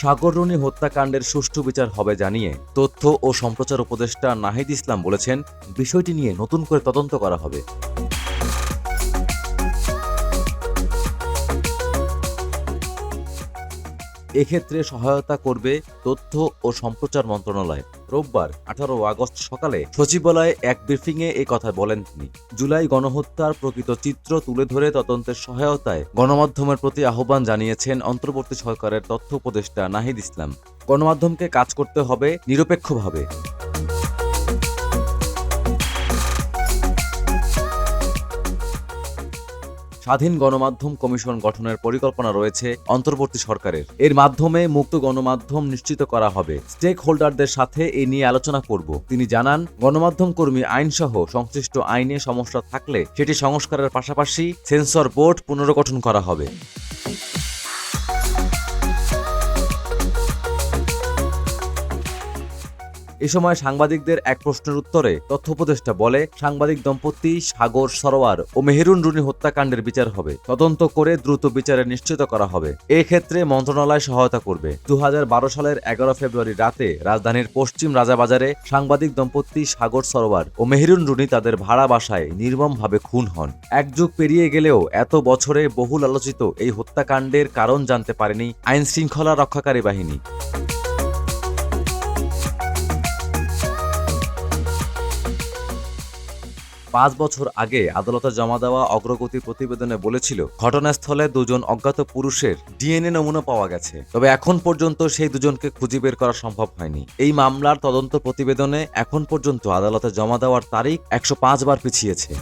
সাগররুনি হত্যাকাণ্ডের সুষ্ঠু বিচার হবে জানিয়ে তথ্য ও সম্প্রচার উপদেষ্টা নাহিদ ইসলাম বলেছেন, বিষয়টি নিয়ে নতুন করে তদন্ত করা হবে। এক্ষেত্রে সহায়তা করবে তথ্য ও সম্প্রচার মন্ত্রণালয়। রোববার আঠারো আগস্ট সকালে সচিবালয়ে এক ব্রিফিংয়ে এ কথা বলেন তিনি। জুলাই গণহত্যার প্রকৃত চিত্র তুলে ধরে তদন্তের সহায়তায় গণমাধ্যমের প্রতি আহ্বান জানিয়েছেন অন্তর্বর্তী সরকারের তথ্য উপদেষ্টা নাহিদ ইসলাম। গণমাধ্যমকে কাজ করতে হবে নিরপেক্ষভাবে। স্বাধীন গণমাধ্যম কমিশন গঠনের পরিকল্পনা রয়েছে অন্তর্বর্তী সরকারের। এর মাধ্যমে মুক্ত গণমাধ্যম নিশ্চিত করা হবে। স্টেক হোল্ডারদের সাথে এ নিয়ে আলোচনা করব। তিনি জানান, গণমাধ্যম কর্মী আইনসহ সংশ্লিষ্ট আইনে সমস্যা থাকলে সেটি সংস্কারের পাশাপাশি সেন্সর বোর্ড পুনর্গঠন করা হবে। এ সময় সাংবাদিকদের এক প্রশ্নের উত্তরে তথ্য উপদেষ্টা বলে, সাংবাদিক দম্পতি সাগর সরোয়ার ও মেহেরুন রুনি হত্যাকাণ্ডের বিচার হবে। তদন্ত করে দ্রুত বিচারে নিশ্চিত করা হবে। এক্ষেত্রে মন্ত্রণালয় সহায়তা করবে। দু হাজার বারো সালের এগারো ফেব্রুয়ারি রাতে রাজধানীর পশ্চিম রাজাবাজারে সাংবাদিক দম্পতি সাগর সরোয়ার ও মেহেরুন রুনি তাদের ভাড়া বাসায় নির্মমভাবে খুন হন। এক যুগ পেরিয়ে গেলেও এত বছরে বহুল আলোচিত এই হত্যাকাণ্ডের কারণ জানতে পারেনি আইন শৃঙ্খলা রক্ষাকারী বাহিনী। পাঁচ বছর আগে আদালতে জমা দেওয়া অগ্রগতি প্রতিবেদনে বলেছিল, ঘটনাস্থলে দুজন অজ্ঞাত পুরুষের ডিএনএ নমুনা পাওয়া গেছে। তবে এখন পর্যন্ত সেই দুজনকে খুঁজে বের করা সম্ভব হয়নি। এই মামলার তদন্ত প্রতিবেদনে এখন পর্যন্ত আদালতে জমা দেওয়ার তারিখ একশো পাঁচ বার পিছিয়েছে।